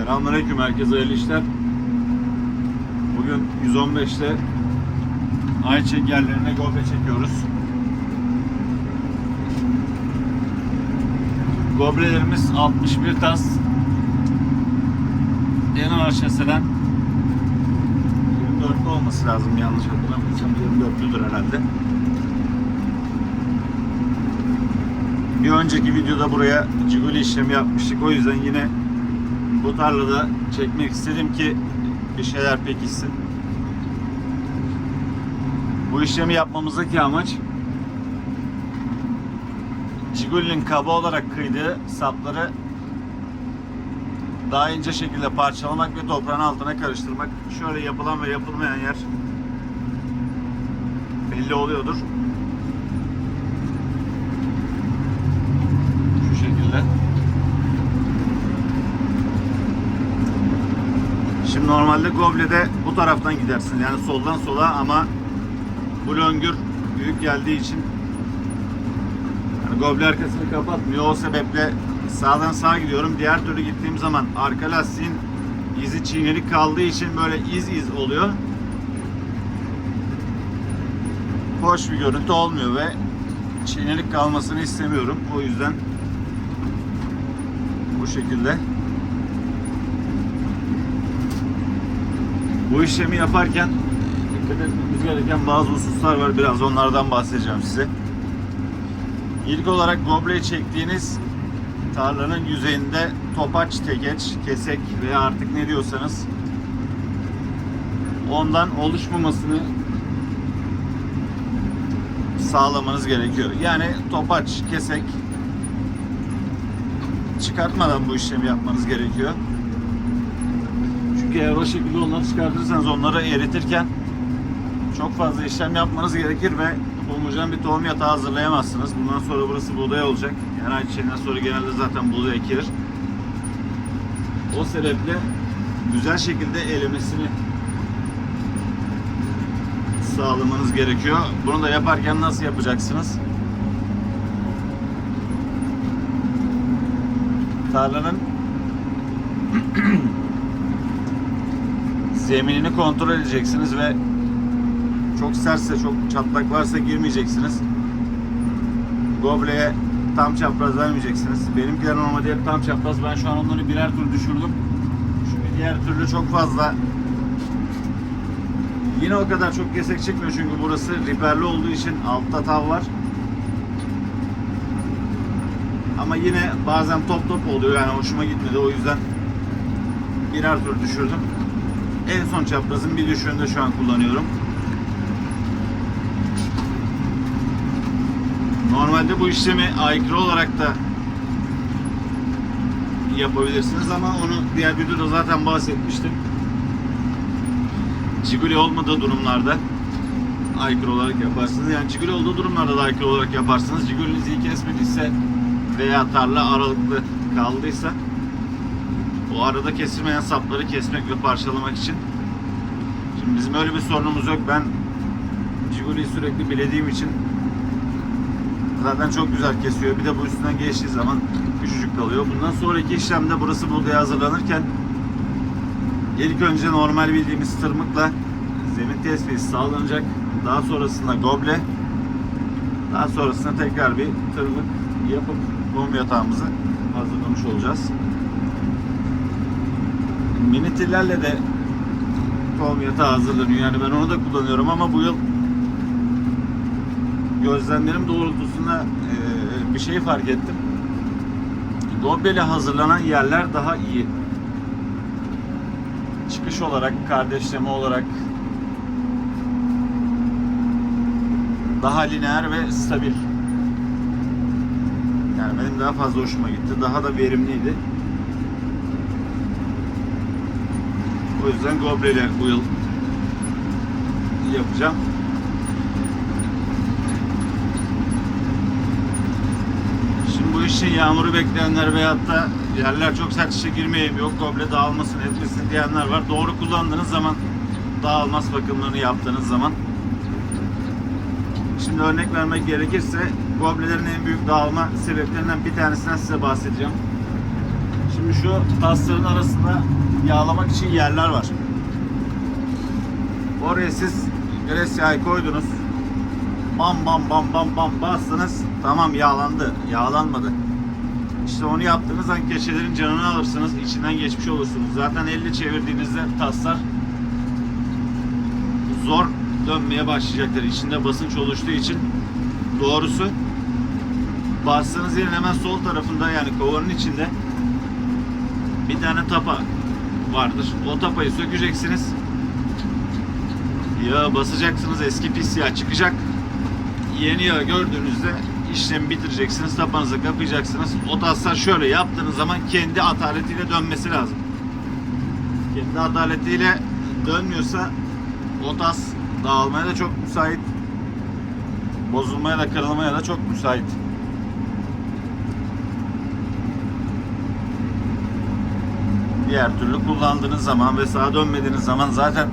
Selamünaleyküm herkese hayırlı işler. Bugün 115'te Ayçiçek yerlerine gobe çekiyoruz. Gobrelerimiz 61 tas. En ağır şaseden 24'lü olması lazım yanlış hatırlamıyorsam 24'lüdür herhalde. Bir önceki videoda buraya ciguli işlemi yapmıştık. O yüzden yine bu tarlada çekmek istedim ki bir şeyler pekişsin. Bu işlemi yapmamızdaki amaç Cigul'ün kaba olarak kıydığı sapları daha ince şekilde parçalamak ve toprağın altına karıştırmak. Şöyle yapılan ve yapılmayan yer belli oluyordur. Şu şekilde. Şimdi normalde Goble'de bu taraftan gidersin. Yani soldan sola ama bu löngür büyük geldiği için yani Goble arkasını kapatmıyor. O sebeple sağdan sağa gidiyorum. Diğer türlü gittiğim zaman arka lastiğin izi çiğnelik kaldığı için böyle iz iz oluyor. Hoş bir görüntü olmuyor ve çiğnelik kalmasını istemiyorum. O yüzden bu şekilde Bu işlemi yaparken dikkat etmemiz gereken bazı hususlar var. Biraz onlardan bahsedeceğim size. İlk olarak gobleyi çektiğiniz tarlanın yüzeyinde topaç, tekeç, kesek veya artık ne diyorsanız ondan oluşmamasını sağlamanız gerekiyor. Yani topaç, kesek çıkartmadan bu işlemi yapmanız gerekiyor. Çünkü eğer o şekilde onları çıkartırsanız onları eritirken çok fazla işlem yapmanız gerekir ve homojen bir tohum yatağı hazırlayamazsınız. Bundan sonra burası buğday olacak. Yani ayçiçeğinden sonra genelde zaten buğday ekilir. O sebeple güzel şekilde elemesini sağlamanız gerekiyor. Bunu da yaparken nasıl yapacaksınız? Tarlanın zeminini kontrol edeceksiniz ve çok sertse, çok çatlak varsa girmeyeceksiniz. Gobleye tam çapraz vermeyeceksiniz. Benimkiler normalde hep tam çapraz. Ben şu an onları birer tur düşürdüm. Çünkü diğer türlü çok fazla Yine o kadar çok kesek çıkmıyor çünkü burası riperli olduğu için altta tav var. Ama yine bazen top top oluyor yani hoşuma gitmedi o yüzden birer tur düşürdüm. En son çaprazın bir düşüğünde şu an kullanıyorum. Normalde bu işlemi aykırı olarak da yapabilirsiniz ama onu diğer videoda zaten bahsetmiştim. Ciguli olmadığı durumlarda aykırı olarak yaparsınız. Yani ciguli olduğu durumlarda da aykırı olarak yaparsınız. Ciguliniz iyi kesmediyse veya tarla aralıklı kaldıysa o arada kesilmeyen sapları kesmek ve parçalamak için. Şimdi bizim öyle bir sorunumuz yok. Ben Ciguli'yi sürekli bilediğim için zaten çok güzel kesiyor. Bir de bu üstünden geçtiği zaman küçücük kalıyor. Bundan sonraki işlemde burası buğdaya hazırlanırken ilk önce normal bildiğimiz tırmıkla zemin tespiti sağlanacak. Daha sonrasında goble daha sonrasında tekrar bir tırmık yapıp tohum yatağımızı hazırlamış olacağız. Mini tillerle de tohum hazırlanıyor. Yani ben onu da kullanıyorum ama bu yıl gözlemlerim doğrultusunda eee, bir şey fark ettim. Gobleli hazırlanan yerler daha iyi. Çıkış olarak, kardeşleme olarak daha lineer ve stabil. Yani benim daha fazla hoşuma gitti. Daha da verimliydi. O yüzden Goble'yle bu yıl yapacağım. Şimdi bu işin yağmuru bekleyenler veyahut da yerler çok sert işe girmeyeyim yok goble dağılmasın etmesin diyenler var. Doğru kullandığınız zaman dağılmaz bakımlarını yaptığınız zaman. Şimdi örnek vermek gerekirse goblelerin en büyük dağılma sebeplerinden bir tanesinden size bahsedeceğim. Şimdi şu tasların arasında yağlamak için yerler var. Oraya siz gres yağı koydunuz. Bam bam bam bam bam bastınız. Tamam yağlandı. Yağlanmadı. İşte onu yaptığınız zaman keçelerin canını alırsınız. içinden geçmiş olursunuz. Zaten 50 çevirdiğinizde taslar zor dönmeye başlayacaktır. İçinde basınç oluştuğu için doğrusu bastığınız yerin hemen sol tarafında yani kovanın içinde bir tane tapa vardır. O tapayı sökeceksiniz. Yağı basacaksınız. Eski pis yağ çıkacak. Yeni yağ gördüğünüzde işlemi bitireceksiniz. Tapanızı kapayacaksınız. O taslar şöyle yaptığınız zaman kendi ataletiyle dönmesi lazım. Kendi ataletiyle dönmüyorsa o tas dağılmaya da çok müsait. Bozulmaya da kırılmaya da çok müsait. Diğer türlü kullandığınız zaman ve sağa dönmediğiniz zaman zaten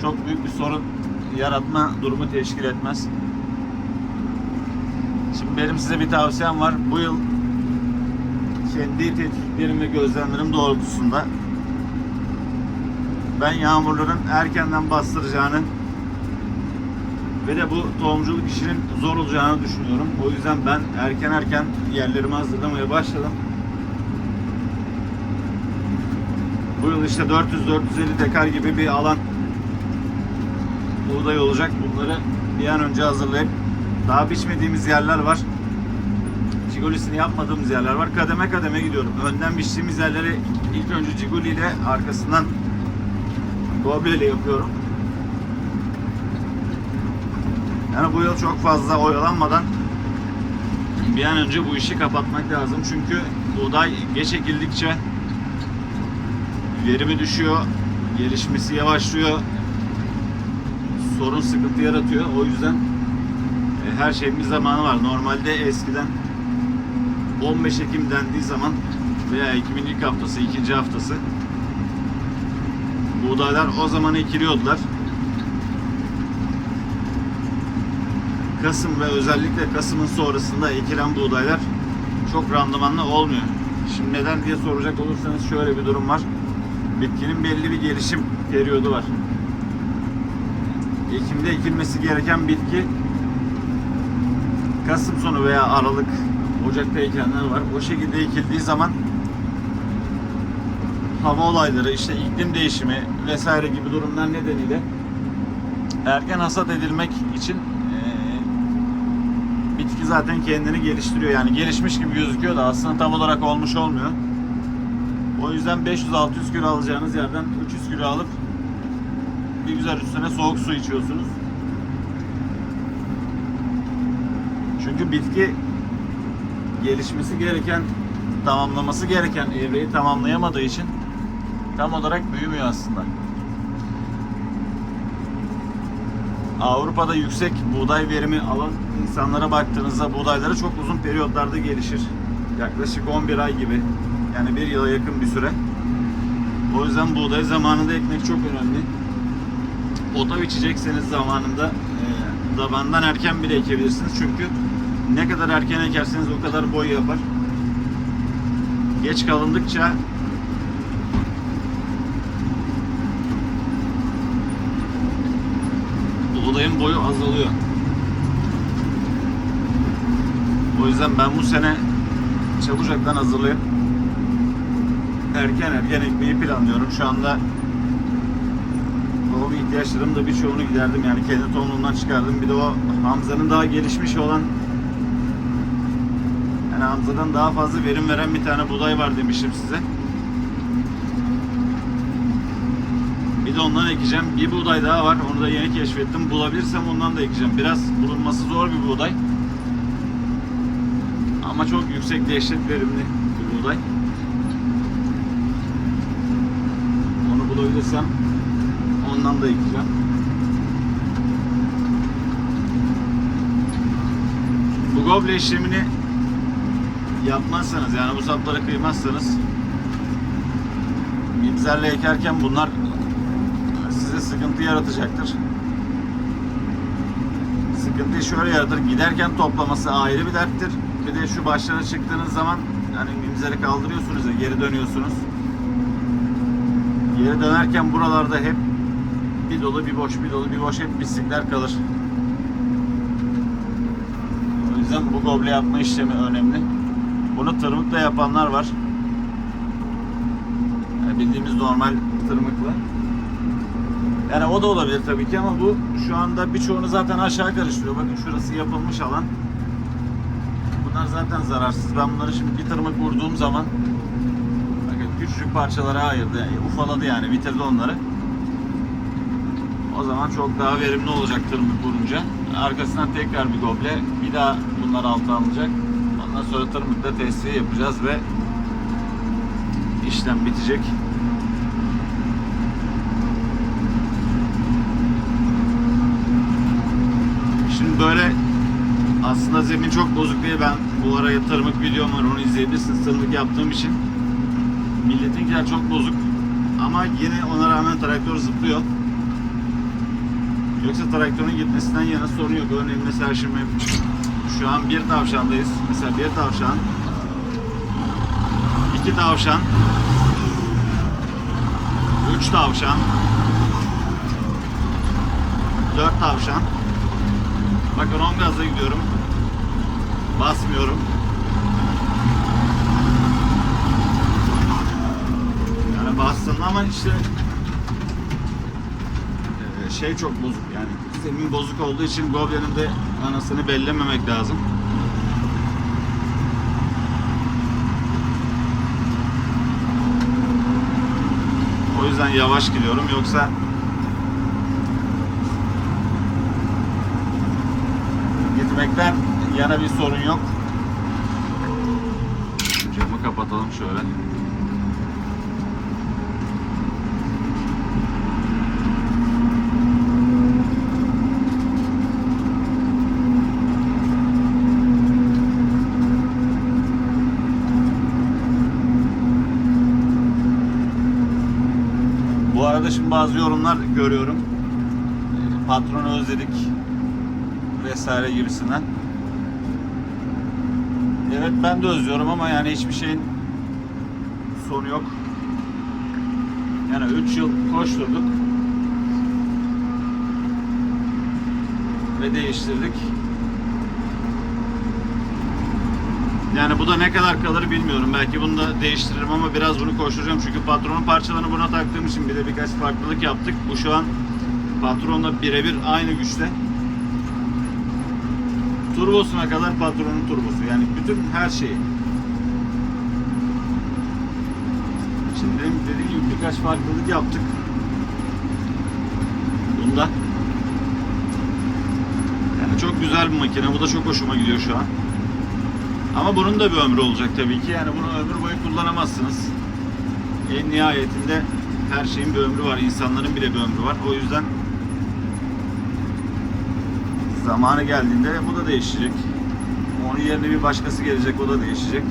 çok büyük bir sorun yaratma durumu teşkil etmez. Şimdi benim size bir tavsiyem var. Bu yıl kendi tetkiklerim ve gözlemlerim doğrultusunda ben yağmurların erkenden bastıracağını ve de bu tohumculuk işinin zor olacağını düşünüyorum. O yüzden ben erken erken yerlerimi hazırlamaya başladım. Bu yıl işte 400-450 dekar gibi bir alan buğday olacak. Bunları bir an önce hazırlayıp daha biçmediğimiz yerler var. Cigolisini yapmadığımız yerler var. Kademe kademe gidiyorum. Önden biçtiğimiz yerleri ilk önce Cigoli ile arkasından Goble ile yapıyorum. Yani bu yıl çok fazla oyalanmadan bir an önce bu işi kapatmak lazım. Çünkü buğday geç ekildikçe verimi düşüyor, gelişmesi yavaşlıyor, sorun sıkıntı yaratıyor. O yüzden e, her şeyin bir zamanı var. Normalde eskiden 15 Ekim dendiği zaman veya Ekim'in ilk haftası, ikinci haftası buğdaylar o zaman ekiliyordular. Kasım ve özellikle Kasım'ın sonrasında ekilen buğdaylar çok randımanlı olmuyor. Şimdi neden diye soracak olursanız şöyle bir durum var. Bitkinin belli bir gelişim periyodu var. Ekim'de ekilmesi gereken bitki Kasım sonu veya Aralık, Ocak'ta ekenler var. O şekilde ekildiği zaman hava olayları, işte iklim değişimi vesaire gibi durumlar nedeniyle erken hasat edilmek için eee, bitki zaten kendini geliştiriyor. Yani gelişmiş gibi gözüküyor da aslında tam olarak olmuş olmuyor. O yüzden 500-600 kilo alacağınız yerden 300 kilo alıp bir güzel üstüne soğuk su içiyorsunuz. Çünkü bitki gelişmesi gereken, tamamlaması gereken evreyi tamamlayamadığı için tam olarak büyümüyor aslında. Avrupa'da yüksek buğday verimi alan insanlara baktığınızda buğdayları çok uzun periyotlarda gelişir. Yaklaşık 11 ay gibi. Yani bir yıla yakın bir süre. O yüzden buğday zamanında ekmek çok önemli. Ota biçecekseniz zamanında e, dabandan erken bile ekebilirsiniz. Çünkü ne kadar erken ekerseniz o kadar boy yapar. Geç kalındıkça buğdayın boyu azalıyor. O yüzden ben bu sene çabucaktan hazırlayıp erken erken ekmeği planlıyorum. Şu anda tohum ihtiyaçlarımın da birçoğunu giderdim. Yani kendi tohumumdan çıkardım. Bir de o Hamza'nın daha gelişmiş olan yani Hamza'dan daha fazla verim veren bir tane buğday var demiştim size. Bir de ondan ekeceğim. Bir buğday daha var. Onu da yeni keşfettim. Bulabilirsem ondan da ekeceğim. Biraz bulunması zor bir buğday. Ama çok yüksek dehşet verimli bir buğday. Onu bulabilirsem ondan da ekeceğim. Bu goble işlemini yapmazsanız yani bu sapları kıymazsanız mimzerle ekerken bunlar size sıkıntı yaratacaktır. Sıkıntıyı şöyle yaratır. Giderken toplaması ayrı bir derttir. Bir de şu başlara çıktığınız zaman hani mimzeri kaldırıyorsunuz ya geri dönüyorsunuz. Geri dönerken buralarda hep bir dolu bir boş bir dolu bir boş hep pislikler kalır. O yüzden bu goble yapma işlemi önemli. Bunu tırmıkla yapanlar var. Yani bildiğimiz normal tırmıkla. Yani o da olabilir tabii ki ama bu şu anda birçoğunu zaten aşağı karıştırıyor. Bakın şurası yapılmış alan. Bunlar zaten zararsız. Ben bunları şimdi bir tırmık vurduğum zaman küçücük parçalara ayırdı. Yani ufaladı yani bitirdi onları. O zaman çok daha verimli olacak tırmık vurunca. Arkasından tekrar bir goble. Bir daha bunlar alta alınacak. Ondan sonra tırmıkla tesviye yapacağız ve işlem bitecek. Şimdi böyle aslında zemin çok bozuk diye ben bu araya tırmık videom var onu izleyebilirsiniz tırmık yaptığım için. Milletinkiler çok bozuk ama yine ona rağmen traktör zıplıyor. Yoksa traktörün gitmesinden yana sorun yok. Örneğin mesela şimdi şu an bir tavşandayız. Mesela bir tavşan, iki tavşan, üç tavşan, dört tavşan. Bakın 10 gazla gidiyorum. Basmıyorum. Yani bastım ama işte e, şey çok bozuk yani zemin bozuk olduğu için Goblin'in de anasını bellememek lazım. O yüzden yavaş gidiyorum yoksa gitmekten yana bir sorun yok. Camı kapatalım şöyle. Şimdi bazı yorumlar görüyorum. E, Patronu özledik vesaire gibisinden. Evet ben de özlüyorum ama yani hiçbir şeyin sonu yok. Yani 3 yıl koşturduk. Ve değiştirdik. Yani bu da ne kadar kalır bilmiyorum. Belki bunu da değiştiririm ama biraz bunu koşturacağım. Çünkü patronun parçalarını buna taktığım için bir de birkaç farklılık yaptık. Bu şu an patronla birebir aynı güçte. Turbosuna kadar patronun turbosu. Yani bütün her şeyi. Şimdi dediğim gibi birkaç farklılık yaptık. Bunda. Yani çok güzel bir makine. Bu da çok hoşuma gidiyor şu an. Ama bunun da bir ömrü olacak tabii ki. Yani bunu ömür boyu kullanamazsınız. En nihayetinde her şeyin bir ömrü var. İnsanların bile bir ömrü var. O yüzden zamanı geldiğinde bu da değişecek. Onun yerine bir başkası gelecek, o da değişecek.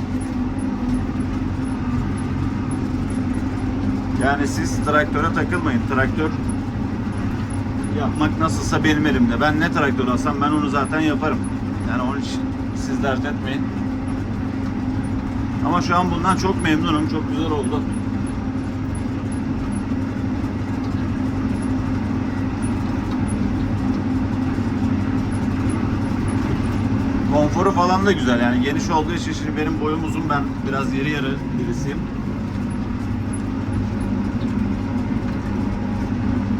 Yani siz traktöre takılmayın. Traktör yapmak nasılsa benim elimde. Ben ne traktör alsam ben onu zaten yaparım. Yani onun için siz dert etmeyin. Ama şu an bundan çok memnunum. Çok güzel oldu. Konforu falan da güzel yani geniş olduğu için şimdi benim boyum uzun ben biraz yarı yarı birisiyim.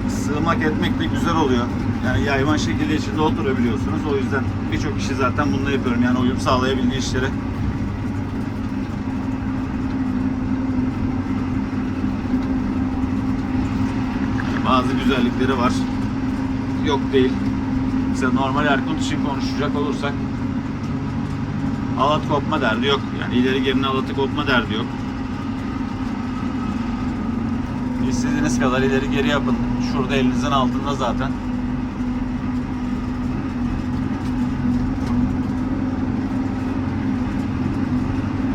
Sığmak etmek de güzel oluyor. Yani yayvan şekilde içinde oturabiliyorsunuz. O yüzden birçok işi zaten bununla yapıyorum. Yani uyum sağlayabildiği işleri. Bazı güzellikleri var. Yok değil. Mesela normal Erkut için konuşacak olursak alat kopma derdi yok. Yani ileri geri alatı kopma derdi yok. İstediğiniz kadar ileri geri yapın. Şurada elinizin altında zaten.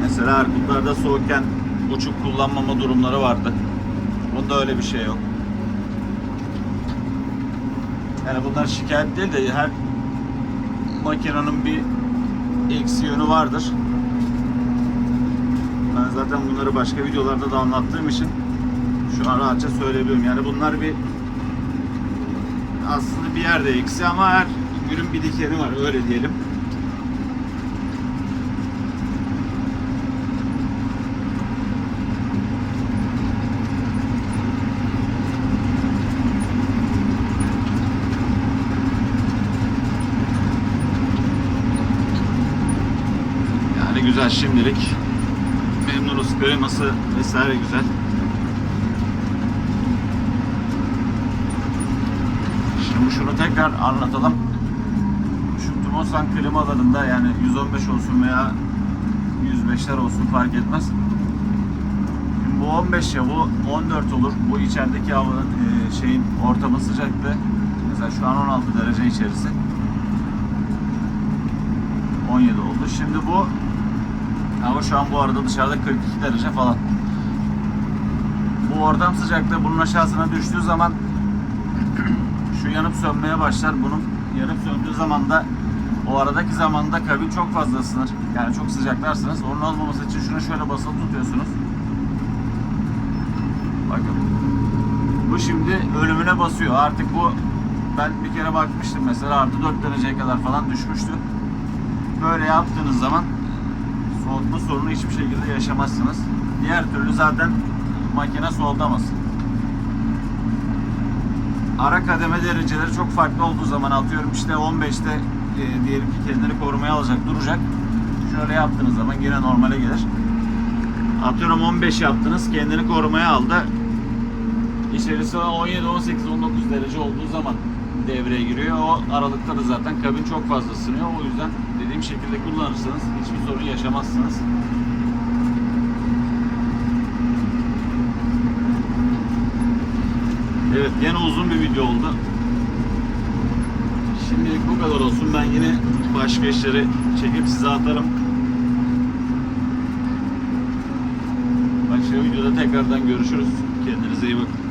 Mesela Erkutlar'da soğukken uçuk kullanmama durumları vardı. Bunda öyle bir şey yok. Yani bunlar şikayet değil de her makinenin bir eksi yönü vardır. Ben zaten bunları başka videolarda da anlattığım için şu an rahatça söyleyebiliyorum. Yani bunlar bir aslında bir yerde eksi ama her ürün bir dikeni var öyle diyelim. Yani güzel şimdilik. Memnunuz kreması vesaire güzel. Şimdi şunu tekrar anlatalım. Şu Tumosan klimalarında yani 115 olsun veya 105'ler olsun fark etmez. Şimdi bu 15 ya bu 14 olur. Bu içerideki havanın e, şeyin ortamın sıcaklığı. Mesela şu an 16 derece içerisi. 17 oldu. Şimdi bu ama şu an bu arada dışarıda 42 derece falan. Bu ortam sıcaklığı bunun aşağısına düştüğü zaman şu yanıp sönmeye başlar. Bunun yanıp söndüğü zaman da o aradaki zamanda kabin çok fazla ısınır. Yani çok sıcaklarsınız. Onun olmaması için şunu şöyle basılı tutuyorsunuz. Bakın. Bu şimdi ölümüne basıyor. Artık bu ben bir kere bakmıştım mesela artı 4 dereceye kadar falan düşmüştü. Böyle yaptığınız zaman soğutma sorunu hiçbir şekilde yaşamazsınız. Diğer türlü zaten makine soğutamaz. Ara kademe dereceleri çok farklı olduğu zaman atıyorum işte 15'te e, diyelim ki kendini korumaya alacak duracak. Şöyle yaptığınız zaman yine normale gelir. Atıyorum 15 yaptınız kendini korumaya aldı. İçerisi 17, 18, 19 derece olduğu zaman devreye giriyor. O aralıkta da zaten kabin çok fazla ısınıyor. O yüzden dediğim şekilde kullanırsanız hiçbir sorun yaşamazsınız. Evet gene uzun bir video oldu. Şimdilik bu kadar olsun. Ben yine başka işleri çekip size atarım. Başka videoda tekrardan görüşürüz. Kendinize iyi bakın.